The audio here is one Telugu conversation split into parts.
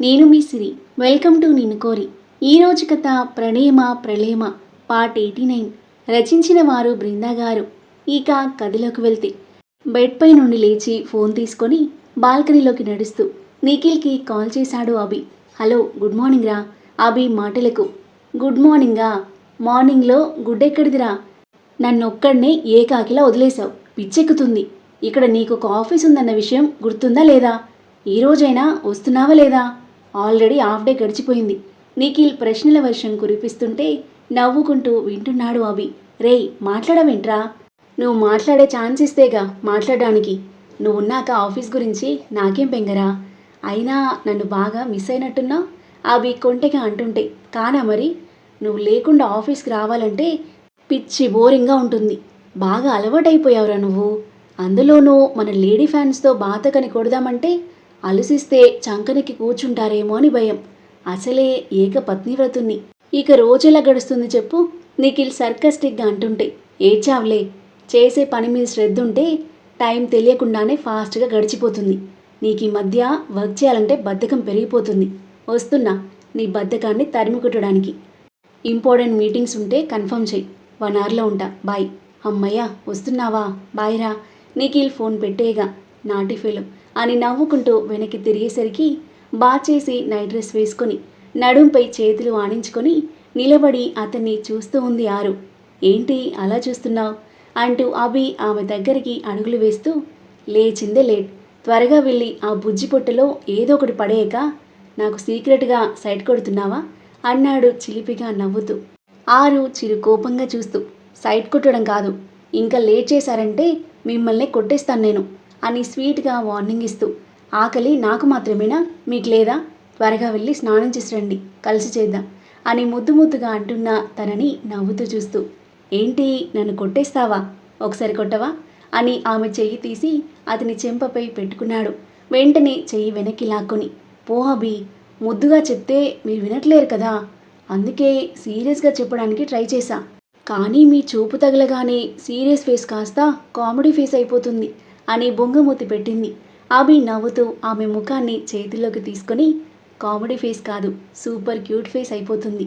నేను మీ సిరి. వెల్కమ్ టు నిన్ను కోరి. ఈరోజు కథ ప్రణేమ ప్రళేమ పార్ట్ ఎయిటీ నైన్. రచించిన వారు బృందా గారు. ఇక కథలోకి వెళ్తే. బెడ్ పై నుండి లేచి ఫోన్ తీసుకొని బాల్కనీలోకి నడుస్తూ నిఖిల్కి కాల్ చేశాడు అభి. హలో గుడ్ మార్నింగ్ రా. అభి మాటలకు. గుడ్ మార్నింగా. మార్నింగ్లో గుడ్ ఎక్కడిదిరా నన్నొక్కడినే ఏకాకిలా వదిలేశావు. పిచ్చెక్కుతుంది. ఇక్కడ నీకు ఒక ఆఫీస్ ఉందన్న విషయం గుర్తుందా లేదా? ఈ రోజైనా వస్తున్నావా లేదా? ఆల్రెడీ హాఫ్ డే గడిచిపోయింది. నిఖిల్ ప్రశ్నల వర్షం కురిపిస్తుంటే నవ్వుకుంటూ వింటున్నాడు అభి. రేయ్ మాట్లాడవేంట్రా? నువ్వు మాట్లాడే ఛాన్స్ ఇస్తేగా మాట్లాడడానికి. నువ్వున్నాక ఆఫీస్ గురించి నాకేం పెంగరా అయినా నన్ను బాగా మిస్ అయినట్టున్నావు అవి కొంటెగా అంటుంటే కానా మరి? నువ్వు లేకుండా ఆఫీస్కి రావాలంటే పిచ్చి బోరింగ్గా ఉంటుంది. బాగా అలవాటైపోయావురా నువ్వు. అందులోనూ మన లేడీ ఫ్యాన్స్తో బాతకని కొడదామంటే అలసిస్తే చంకనికి కూర్చుంటారేమో అని భయం. అసలే ఏక పత్నివ్రతుణ్ణి. ఇక రోజెలా గడుస్తుంది చెప్పు? నిఖిల్ సర్కస్టిక్గా అంటుంటే. ఏడ్చావులే. చేసే పని మీద శ్రద్ధ ఉంటే టైం తెలియకుండానే ఫాస్ట్గా గడిచిపోతుంది. నీకు ఈ మధ్య వర్క్ చేయాలంటే బద్ధకం పెరిగిపోతుంది. వస్తున్నా నీ బద్ధకాన్ని తరిమి కొట్టడానికి ఇంపార్టెంట్ మీటింగ్స్ ఉంటే కన్ఫర్మ్ చెయ్యి వన్ అవర్లో ఉంటా. బాయ్. అమ్మయ్య వస్తున్నావా? బాయ్ రా. నిఖిల్ ఫోన్ పెట్టేగా నాటిఫెలో అని నవ్వుకుంటూ వెనక్కి తిరిగేసరికి బాచేసి చేసి నైట్ డ్రెస్ వేసుకొని నడుంపై చేతులు ఆనించుకొని నిలబడి అతన్ని చూస్తూ ఉంది ఆరు. ఏంటి అలా చూస్తున్నావు? అంటూ అభి ఆమె దగ్గరికి అడుగులు వేస్తూ లేచిందే లేట్. త్వరగా వెళ్ళి ఆ బుజ్జి పొట్టలో ఏదో ఒకటి పడేయక నాకు సీక్రెట్గా సైట్ కొడుతున్నావా? అన్నాడు చిలిపిగా నవ్వుతూ. ఆరు చిరు కోపంగా చూస్తూ సైట్ కొట్టడం కాదు. ఇంకా లేట్ చేశారంటే మిమ్మల్ని కొట్టేస్తాను నేను. అని స్వీట్గా వార్నింగ్ ఇస్తూ ఆకలి నాకు మాత్రమేనా? మీకు లేదా? త్వరగా వెళ్ళి స్నానం చేసి రండి కలిసి చేద్దాం అని ముద్దు ముద్దుగా అంటున్న తనని నవ్వుతూ చూస్తూ ఏంటి నన్ను కొట్టేస్తావా? ఒకసారి కొట్టవా? అని ఆమె చెయ్యి తీసి అతని చెంపపై పెట్టుకున్నాడు. వెంటనే చెయ్యి వెనక్కి లాక్కొని పోహబి ముద్దుగా చెప్తే మీరు వినట్లేరు కదా అందుకే సీరియస్గా చెప్పడానికి ట్రై చేశా. కానీ మీ చూపు తగలగానే సీరియస్ ఫేస్ కాస్త కామెడీ ఫేస్ అయిపోతుంది. అని బొంగమూతి పెట్టింది. అభి నవ్వుతూ ఆమె ముఖాన్ని చేతిలోకి తీసుకొని కామెడీ ఫేస్ కాదు సూపర్ క్యూట్ ఫేస్ అయిపోతుంది.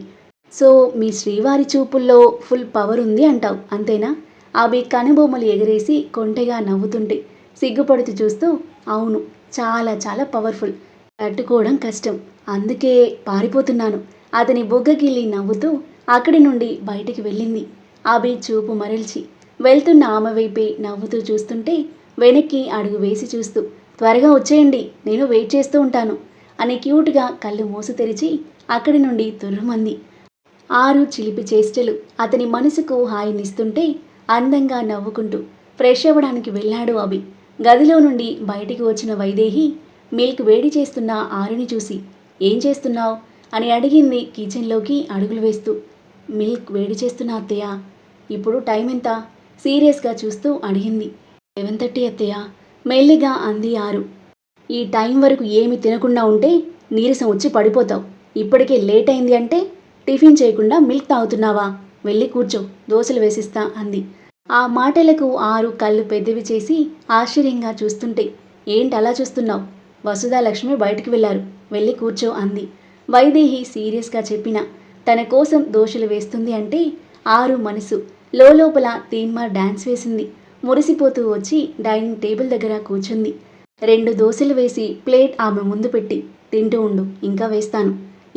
సో మీ శ్రీవారి చూపుల్లో ఫుల్ పవర్ ఉంది అంటావు అంతేనా? అవి కనుబొమ్మలు ఎగరేసి కొంటెగా నవ్వుతుంటే సిగ్గుపడుతూ చూస్తూ అవును చాలా చాలా పవర్ఫుల్. తట్టుకోవడం కష్టం అందుకే పారిపోతున్నాను. అతని బొగ్గగిల్లి నవ్వుతూ అక్కడి నుండి బయటికి వెళ్ళింది. అభి చూపు మరల్చి వెళ్తున్న ఆమె వైపే నవ్వుతూ చూస్తుంటే వెనక్కి అడుగు వేసి చూస్తూ త్వరగా వచ్చేయండి నేను వెయిట్ చేస్తూ ఉంటాను అని క్యూట్గా కళ్ళు మూసి తెరిచి అక్కడి నుండి తుర్రుమంది. ఆరు చిలిపి చేష్టలు అతని మనసుకు హాయినిస్తుంటే అందంగా నవ్వుకుంటూ ఫ్రెష్ అవ్వడానికి వెళ్ళాడు అభి. గదిలో నుండి బయటికి వచ్చిన వైదేహి మిల్క్ వేడి చేస్తున్న ఆరుని చూసి ఏం చేస్తున్నావు? అని అడిగింది కిచెన్లోకి అడుగులు వేస్తూ. మిల్క్ వేడి చేస్తున్న అత్తయ్య ఇప్పుడు టైం ఎంత? సీరియస్గా చూస్తూ అడిగింది. సెవెన్ థర్టీ అత్తయ్య. మెల్లిగా అంది ఆరు. ఈ టైం వరకు ఏమి తినకుండా ఉంటే నీరసం వచ్చి పడిపోతావు. ఇప్పటికే లేట్ అయింది అంటే టిఫిన్ చేయకుండా మిల్క్ తాగుతున్నావా? వెళ్ళి కూర్చో దోశలు వేసిస్తా అంది. ఆ మాటలకు ఆరు కళ్ళు పెద్దవి చేసి ఆశ్చర్యంగా చూస్తుంటే ఏంటి అలా చూస్తున్నావు? వసుధాలక్ష్మి బయటికి వెళ్ళారు వెళ్ళి కూర్చో అంది. వైదేహి సీరియస్గా చెప్పిన తన కోసం దోశలు వేస్తుంది అంటే ఆరు మనసు. లోపల తీన్మార్ డాన్స్ వేసింది. మురిసిపోతూ వచ్చి డైనింగ్ టేబుల్ దగ్గర కూర్చుంది. రెండు దోశలు వేసి ప్లేట్ ఆమె ముందు పెట్టి తింటూ ఉండు ఇంకా వేస్తాను.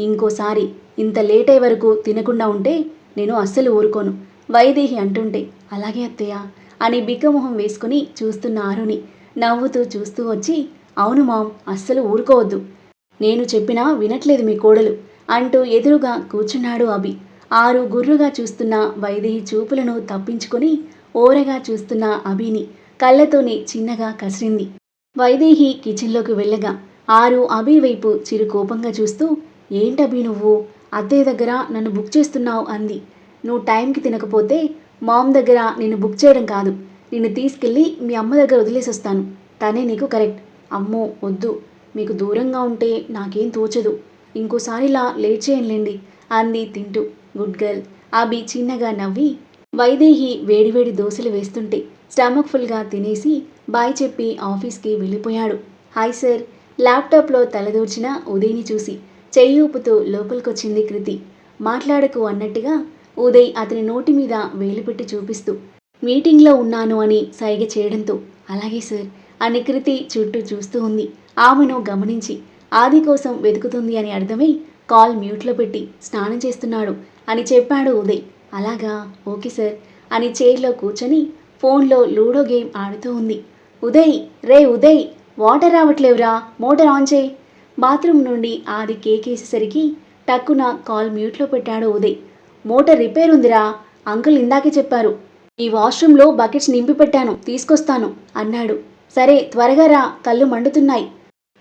ఇంకోసారి ఇంత లేట్ అయ్యే వరకు తినకుండా ఉంటే నేను అస్సలు ఊరుకోను. వైదేహి అంటుంటే అలాగే అత్తయ్య అని బిక్కమొహం వేసుకుని చూస్తున్న ఆరుని నవ్వుతూ చూస్తూ వచ్చి అవును మామ్ అస్సలు ఊరుకోవద్దు. నేను చెప్పినా వినట్లేదు మీ కోడలు అంటూ ఎదురుగా కూర్చున్నాడు అభి. ఆరు గుర్రుగా చూస్తున్న వైదేహి చూపులను తప్పించుకొని ఓరగా చూస్తున్న అభిని కళ్ళతోనే చిన్నగా కసిరింది. వైదేహి కిచెన్లోకి వెళ్ళగా ఆరు అభి వైపు చిరు కోపంగా చూస్తూ ఏంటభి నువ్వు? అత్తయ్య దగ్గర నన్ను బుక్ చేస్తున్నావు అంది. నువ్వు టైంకి తినకపోతే మామ్ దగ్గర నిన్ను బుక్ చేయడం కాదు. నిన్ను తీసుకెళ్ళి మీ అమ్మ దగ్గర వదిలేసి వస్తాను తనే నీకు కరెక్ట్. అమ్మో వద్దు. మీకు దూరంగా ఉంటే నాకేం తోచదు. ఇంకోసారిలా లేట్ చేయంలేండి అంది తింటూ. Good girl. అభి చిన్నగా నవ్వి వైదేహి వేడివేడి దోశలు వేస్తుంటే స్టమక్ ఫుల్గా తినేసి బాయ్ చెప్పి ఆఫీస్కి వెళ్ళిపోయాడు. Hi sir. ల్యాప్టాప్లో తలదూర్చిన ఉదయ్ని చూసి చెయ్యి ఊపుతూ లోపలికొచ్చింది కృతి. మాట్లాడకు అన్నట్టుగా ఉదయ్ అతని నోటి మీద వేలు పెట్టి చూపిస్తూ మీటింగ్లో ఉన్నాను అని సైగ చేయడంతో అలాగే సార్ అని కృతి చుట్టూ చూస్తూ ఉంది. ఆమెను గమనించి ఆది కోసం వెతుకుతుంది అని అర్థమై కాల్ మ్యూట్లో పెట్టి స్నానం చేస్తున్నాడు అని చెప్పాడు ఉదయ్. అలాగా ఓకే సార్ అని చైర్లో కూర్చొని ఫోన్లో లూడో గేమ్ ఆడుతూ ఉంది. ఉదయ్ రే ఉదయ్ వాటర్ రావట్లేవురా మోటార్ ఆన్ చేయి. బాత్రూమ్ నుండి ఆది కేకేసేసరికి టక్కున కాల్ మ్యూట్లో పెట్టాడు ఉదయ్. మోటార్ రిపేర్ ఉందిరా అంకుల్ ఇందాకే చెప్పారు. ఈ వాష్రూమ్లో బకెట్స్ నింపి పెట్టాను తీసుకొస్తాను అన్నాడు. సరే త్వరగా రా కళ్ళు మండుతున్నాయి.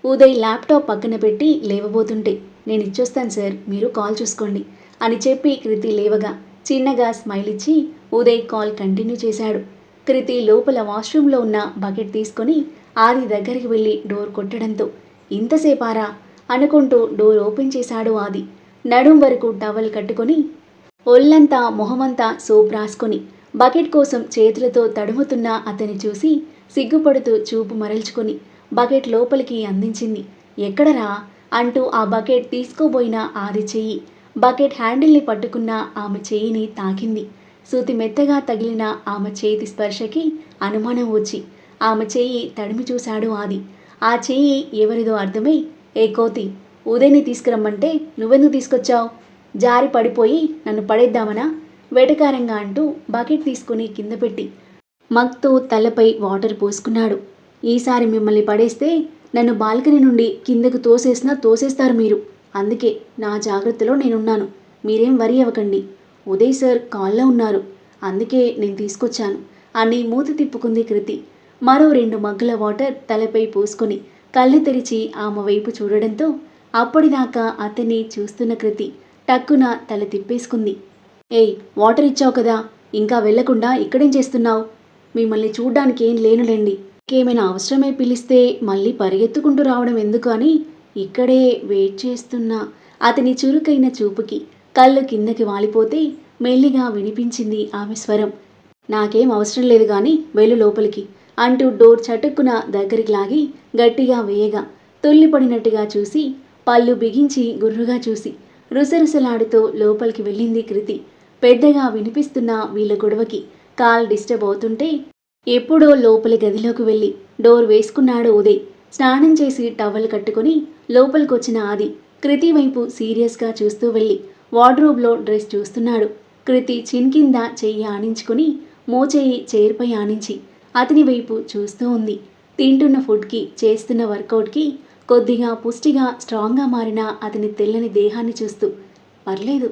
ఉదయ్ ల్యాప్టాప్ పక్కన పెట్టి లేవబోతుంటే నేను ఇచ్చొస్తాను సార్ మీరు కాల్ చూసుకోండి అని చెప్పి కృతి లేవగా. చిన్నగా స్మైల్ ఇచ్చి ఉదయ్ కాల్ కంటిన్యూ చేశాడు. కృతి లోపల వాష్రూమ్లో ఉన్న బకెట్ తీసుకొని ఆది దగ్గరికి వెళ్ళి డోర్ కొట్టడంతో ఇంతసేపారా? అనుకుంటూ డోర్ ఓపెన్ చేశాడు ఆది. నడుం వరకు టవల్ కట్టుకొని ఒళ్ళంతా మొహమంతా సోప్ రాసుకొని బకెట్ కోసం చేతులతో తడుముతున్న అతని చూసి సిగ్గుపడుతూ చూపు మరల్చుకొని బకెట్ లోపలికి అందించింది. ఎక్కడరా? అంటూ ఆ బకెట్ తీసుకోబోయిన ఆది చెయ్యి బకెట్ హ్యాండిల్ని పట్టుకున్న ఆమె చేయిని తాకింది. సూతి మెత్తగా తగిలిన ఆమె చేతి స్పర్శకి అనుమానం వచ్చి ఆమె చేయి తడిమి చూశాడు ఆది. ఆ చేయి ఎవరిదో అర్థమై ఏ కోతి ఉదయని తీసుకురమ్మంటే నువ్వెందుకు తీసుకొచ్చావు? జారి పడిపోయి నన్ను పడేద్దామనా వేటకారంగా అంటూ బకెట్ తీసుకుని కింద పెట్టి మగ్తో తలపై వాటర్ పోసుకున్నాడు. ఈసారి మిమ్మల్ని పడేస్తే నన్ను బాల్కనీ నుండి కిందకు తోసేసినా తోసేస్తారు మీరు. అందుకే నా జాగ్రత్తలో నేనున్నాను. మీరేం వరి అవ్వకండి. ఉదయ్ సార్ కాల్లో ఉన్నారు. అందుకే నేను తీసుకొచ్చాను. అని మూత తిప్పుకుంది కృతి. మరో రెండు మగ్గుల వాటర్ తలపై పోసుకొని కళ్ళు తెరిచి ఆమె వైపు చూడడంతో అప్పటిదాకా అతన్ని చూస్తున్న కృతి టక్కున తల తిప్పేసుకుంది. ఏయ్ వాటర్ ఇచ్చావు కదా. ఇంకా వెళ్ళకుండా ఇక్కడేం చేస్తున్నావు? మిమ్మల్ని చూడ్డానికి ఏం లేనులేండి. ఇంకేమైనా అవసరమై పిలిస్తే మళ్ళీ పరిగెత్తుకుంటూ రావడం ఎందుకు అని ఇక్కడే వెయిట్ చేస్తున్నా అతని చురుకైన చూపుకి కళ్ళు కిందకి వాలిపోతే మెల్లిగా వినిపించింది ఆమె స్వరం. నాకేం అవసరం లేదు కానీ వెళ్ళు లోపలికి అంటూ డోర్ చటుక్కున దగ్గరికి లాగి గట్టిగా వేయగా తుల్లిపడినట్టుగా చూసి పళ్ళు బిగించి గుర్రుగా చూసి రుసరుసలాడుతూ లోపలికి వెళ్ళింది కృతి. పెద్దగా వినిపిస్తున్న వీళ్ళ గొడవకి కాల్ డిస్టర్బ్ అవుతుంటే ఎప్పుడో లోపలి గదిలోకి వెళ్ళి డోర్ వేసుకున్నాడు ఉదయ్. స్నానం చేసి టవల్ కట్టుకొని లోపలికొచ్చిన ఆది కృతి వైపు సీరియస్గా చూస్తూ వెళ్ళి వార్డ్రోబ్లో డ్రెస్ చూస్తున్నాడు. కృతి చిన్ కింద చెయ్యి ఆనించుకుని మోచేయి చైర్పై ఆనించి అతని వైపు చూస్తూ ఉంది. తింటున్న ఫుడ్కి చేస్తున్న వర్కౌట్కి కొద్దిగా పుష్టిగా స్ట్రాంగ్గా మారిన అతని తెల్లని దేహాన్ని చూస్తూ పర్లేదు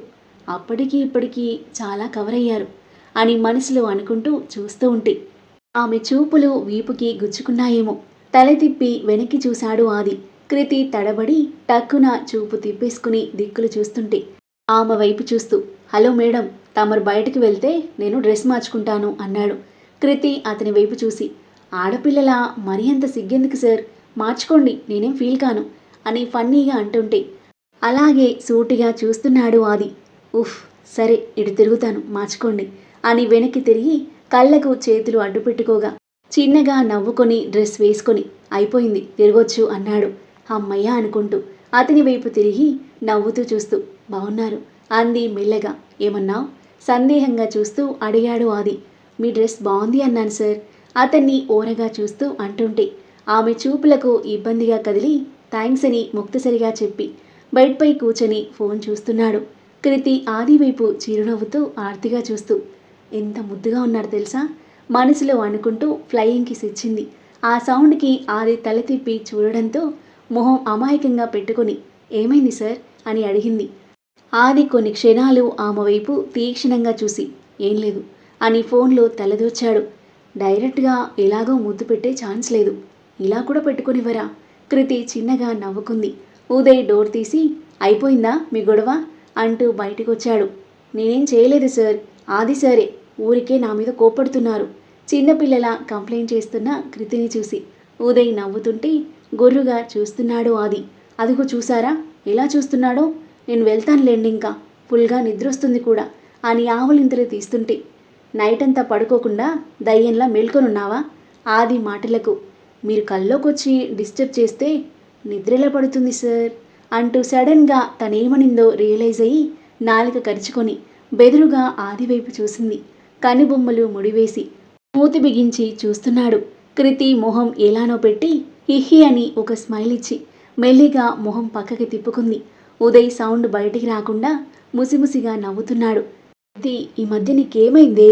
అప్పటికి ఇప్పటికీ చాలా కవర్ అయ్యారు అని మనసులో అనుకుంటూ చూస్తూ ఉంటే ఆమె చూపులు వీపుకి గుచ్చుకున్నాయేమో. తల తిప్పి వెనక్కి చూశాడు ఆది. కృతి తడబడి టక్కున చూపు తిప్పేసుకుని దిక్కులు చూస్తుంటే ఆమె వైపు చూస్తూ హలో మేడం తమరు బయటకు వెళ్తే నేను డ్రెస్ మార్చుకుంటాను అన్నాడు. కృతి అతని వైపు చూసి ఆడపిల్లలా మరీ అంత సిగ్గెందుకు సార్? మార్చుకోండి నేనేం ఫీల్ కాను అని ఫన్నీగా అంటుంటే అలాగే సూటిగా చూస్తున్నాడు ఆది. ఉఫ్ సరే ఇటు తిరుగుతాను మార్చుకోండి అని వెనక్కి తిరిగి కళ్ళకు చేతులు అడ్డుపెట్టుకోగా చిన్నగా నవ్వుకొని డ్రెస్ వేసుకొని అయిపోయింది తిరగొచ్చు అన్నాడు. అమ్మయ్య అనుకుంటూ అతని వైపు తిరిగి నవ్వుతూ చూస్తూ బాగున్నారు అంది మెల్లగా. ఏమన్నా? సందేహంగా చూస్తూ అడిగాడు ఆది. మీ డ్రెస్ బాగుంది అన్నాను సార్. అతన్ని ఓరగా చూస్తూ అంటుంటే ఆమె చూపులకు ఇబ్బందిగా కదిలి థ్యాంక్స్ అని ముక్తసరిగా చెప్పి బెడ్పై కూర్చొని ఫోన్ చూస్తున్నాడు. కృతి ఆది వైపు చిరునవ్వుతూ ఆర్తిగా చూస్తూ ఎంత ముద్దుగా ఉన్నారు తెలుసా? మనసులో అనుకుంటూ ఫ్లయింగ్ కిస్ ఇచ్చింది ఆ సౌండ్కి ఆది తల తిప్పి చూడడంతో మొహం అమాయకంగా పెట్టుకొని ఏమైంది సార్? అని అడిగింది. ఆది కొన్ని క్షణాలు ఆమె వైపు తీక్షణంగా చూసి ఏం లేదు అని ఫోన్లో తలదూర్చాడు. డైరెక్ట్గా ఎలాగో ముద్దు పెట్టే ఛాన్స్ లేదు. ఇలా కూడా పెట్టుకునివరా కృతి చిన్నగా నవ్వుకుంది. ఉదయ్ డోర్ తీసి అయిపోయిందా మీ గొడవ? అంటూ బయటకొచ్చాడు. నేనేం చేయలేదు సార్. ఆది సరే. ఊరికే నా మీద కోపడుతున్నారు చిన్నపిల్లల కంప్లైంట్ చేస్తున్న కృతిని చూసి ఉదయ్ నవ్వుతుంటే గొర్రుగా చూస్తున్నాడు ఆది. అదిగో చూసారా ఎలా చూస్తున్నాడో? నేను వెళ్తానులేండి ఇంకా. ఫుల్గా నిద్రొస్తుంది కూడా. అని ఆవులింతలు తీస్తుంటే నైట్ అంతా పడుకోకుండా దయ్యంలా మేల్కొనున్నావా? ఆది మాటలకు మీరు కల్లోకొచ్చి డిస్టర్బ్ చేస్తే నిద్రలా పడుతుంది సార్? అంటూ సడన్గా తనేమనిందో రియలైజ్ అయ్యి నాలుక కరుచుకొని బెదురుగా ఆది వైపు చూసింది. కనుబొమ్మలు ముడివేసి మూతి బిగించి చూస్తున్నాడు. కృతి మొహం ఎలానో పెట్టి హిహి అని ఒక స్మైల్ ఇచ్చి మెల్లిగా మొహం పక్కకి తిప్పుకుంది. ఉదయ్ సౌండ్ బయటికి రాకుండా ముసిముసిగా నవ్వుతున్నాడు. అది ఈ మధ్య నీకేమైందే?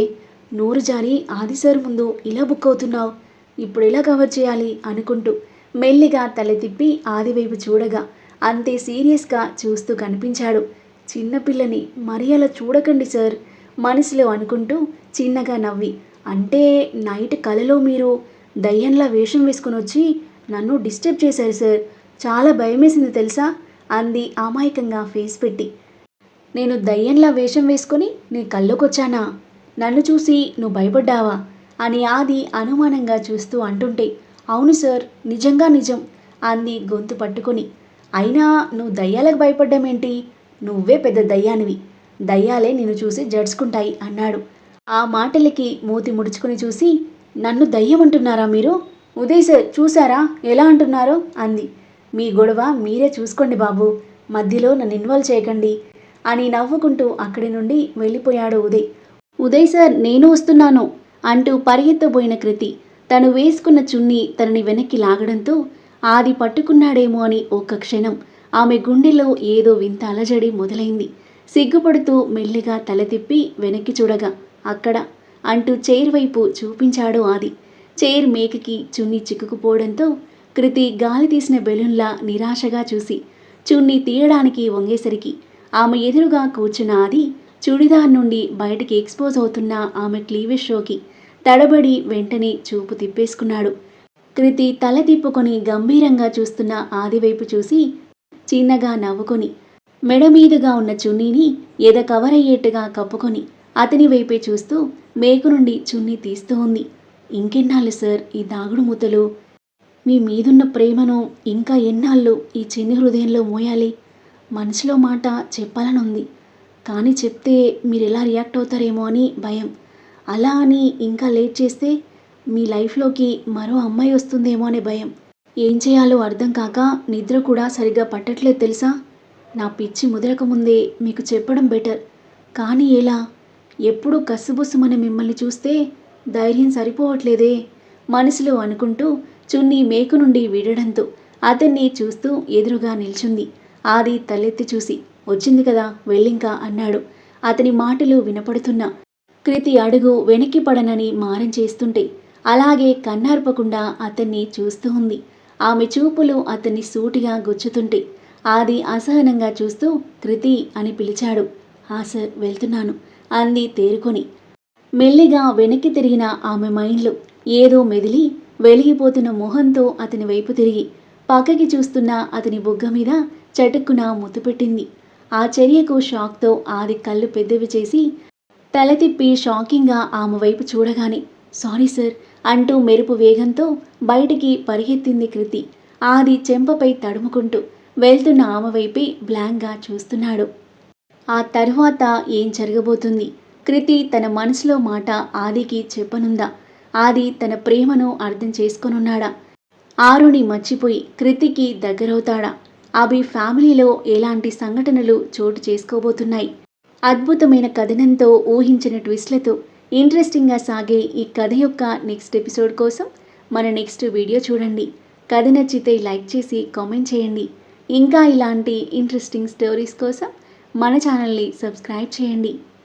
నోరు జారి ఆది సార్ ముందు ఇలా బుక్ అవుతున్నావు? ఇప్పుడు ఎలా కవర్ చేయాలి? అనుకుంటూ మెల్లిగా తల తిప్పి ఆదివైపు చూడగా అంతే సీరియస్గా చూస్తూ కనిపించాడు. చిన్నపిల్లని మరి అలా చూడకండి సార్ మనసులో అనుకుంటూ చిన్నగా నవ్వి. అంటే నైట్ కలలో మీరు దయ్యంలా వేషం వేసుకొని వచ్చి నన్ను డిస్టర్బ్ చేశారు సార్. చాలా భయమేసింది తెలుసా? అంది అమాయకంగా ఫేస్ పెట్టి. నేను దయ్యంలా వేషం వేసుకొని నీ కళ్ళకొచ్చానా? నన్ను చూసి నువ్వు భయపడ్డావా? అని ఆది అనుమానంగా చూస్తూ అంటుంటే అవును సార్. నిజంగా నిజం అంది గొంతు పట్టుకొని. అయినా నువ్వు దయ్యాలకు భయపడ్డామేంటి? నువ్వే పెద్ద దయ్యానివి. దయ్యాలే నిన్ను చూసి జడ్చుకుంటాయి అన్నాడు. ఆ మాటలకి మూతి ముడుచుకుని చూసి నన్ను దయ్యం అంటున్నారా మీరు? ఉదయ్ సార్ చూసారా ఎలా అంటున్నారో? అంది. మీ గొడవ మీరే చూసుకోండి బాబు. మధ్యలో నన్ను ఇన్వాల్వ్ చేయకండి అని నవ్వుకుంటూ అక్కడి నుండి వెళ్ళిపోయాడు ఉదయ్. ఉదయ్ సార్ నేను వస్తున్నాను అంటూ పరిగెత్తబోయిన కృతి. తను వేసుకున్న చున్నీ తనని వెనక్కి లాగడంతో ఆది పట్టుకున్నాడేమో అని ఒక్క క్షణం ఆమె గుండెలో ఏదో వింత అలజడి మొదలైంది. సిగ్గుపడుతూ మెల్లిగా తల తిప్పి వెనక్కి చూడగా అక్కడ అంటూ చైర్ వైపు చూపించాడు ఆది. చైర్ మేకకి చున్నీ చిక్కుకుపోవడంతో కృతి గాలి తీసిన బెలూన్లా నిరాశగా చూసి చున్నీ తీయడానికి వంగేసరికి ఆమె ఎదురుగా కూర్చున్న ఆది చుడిదార్ నుండి బయటికి ఎక్స్పోజ్ అవుతున్న ఆమె క్లీవేజ్ షోకి తడబడి వెంటనే చూపు తిప్పేసుకున్నాడు. కృతి తల తిప్పుకొని గంభీరంగా చూస్తున్న ఆదివైపు చూసి చిన్నగా నవ్వుకొని మెడ మీదుగా ఉన్న చున్నీని ఎద కవర్ అయ్యేట్టుగా కప్పుకొని అతని వైపే చూస్తూ మేకు నుండి చున్నీ తీస్తూ ఉంది. ఇంకెన్నాళ్ళు సార్ ఈ దాగుడు మూతలు? మీ మీదున్న ప్రేమను ఇంకా ఎన్నాళ్ళు ఈ చిన్ని హృదయంలో మోయాలి? మనసులో మాట చెప్పాలని ఉంది కానీ చెప్తే మీరు ఎలా రియాక్ట్ అవుతారేమో అని భయం. అలా అని ఇంకా లేట్ చేస్తే మీ లైఫ్లోకి మరో అమ్మాయి వస్తుందేమో అనే భయం. ఏం చేయాలో అర్థం కాక నిద్ర కూడా సరిగ్గా పట్టట్లేదు తెలుసా? నా పిచ్చి ముదరక ముందే మీకు చెప్పడం బెటర్. కానీ ఎలా? ఎప్పుడు కసుబుసుమని మిమ్మల్ని చూస్తే ధైర్యం సరిపోవట్లేదే మనసులో అనుకుంటూ చున్నీ మేకు నుండి వీడడంతో అతన్ని చూస్తూ ఎదురుగా నిల్చుంది. ఆది తలెత్తి చూసి వచ్చింది కదా వెళ్ళింకా అన్నాడు. అతని మాటలు వినపడుతున్నా కృతి అడుగు వెనక్కి పడనని మారం చేస్తుంటే అలాగే కన్నార్పకుండా అతన్ని చూస్తూ ఉంది. ఆమె చూపులు అతన్ని సూటిగా గుచ్చుతుంటే ఆది అసహనంగా చూస్తూ కృతి అని పిలిచాడు. ఆ సార్ వెళ్తున్నాను అంది తేరుకొని. మెల్లిగా వెనక్కి తిరిగిన ఆమె మైండ్లో ఏదో మెదిలి వెలిగిపోతున్న మొహంతో అతని వైపు తిరిగి పక్కకి చూస్తున్న అతని బుగ్గ మీద చటుక్కున ముద్దు పెట్టింది. ఆ చర్యకు షాక్తో ఆది కళ్ళు పెద్దవి చేసి తల తిప్పి షాకింగ్గా ఆమె వైపు చూడగానే సారీ సార్ అంటూ మెరుపు వేగంతో బయటికి పరిగెత్తింది కృతి. ఆది చెంపపై తడుముకుంటూ వెళ్తున్న ఆమె వైపే బ్లాంక్గా చూస్తున్నాడు. ఆ తరువాత ఏం జరగబోతుంది? కృతి తన మనసులో మాట ఆదికి చెప్పనుందా. ఆది తన ప్రేమను అర్థం చేసుకొనున్నాడా. ఆరుని మర్చిపోయి కృతికి దగ్గరవుతాడా. అభి ఫ్యామిలీలో ఎలాంటి సంఘటనలు చోటు చేసుకోబోతున్నాయి. అద్భుతమైన కథనంతో ఊహించిన ట్విస్ట్లతో ఇంట్రెస్టింగ్గా సాగే ఈ కథ యొక్క నెక్స్ట్ ఎపిసోడ్ కోసం మన నెక్స్ట్ వీడియో చూడండి. కథ నచ్చితే లైక్ చేసి కామెంట్ చేయండి. ఇంకా ఇలాంటి ఇంట్రెస్టింగ్ స్టోరీస్ కోసం మన ఛానల్ని సబ్స్క్రైబ్ చేయండి.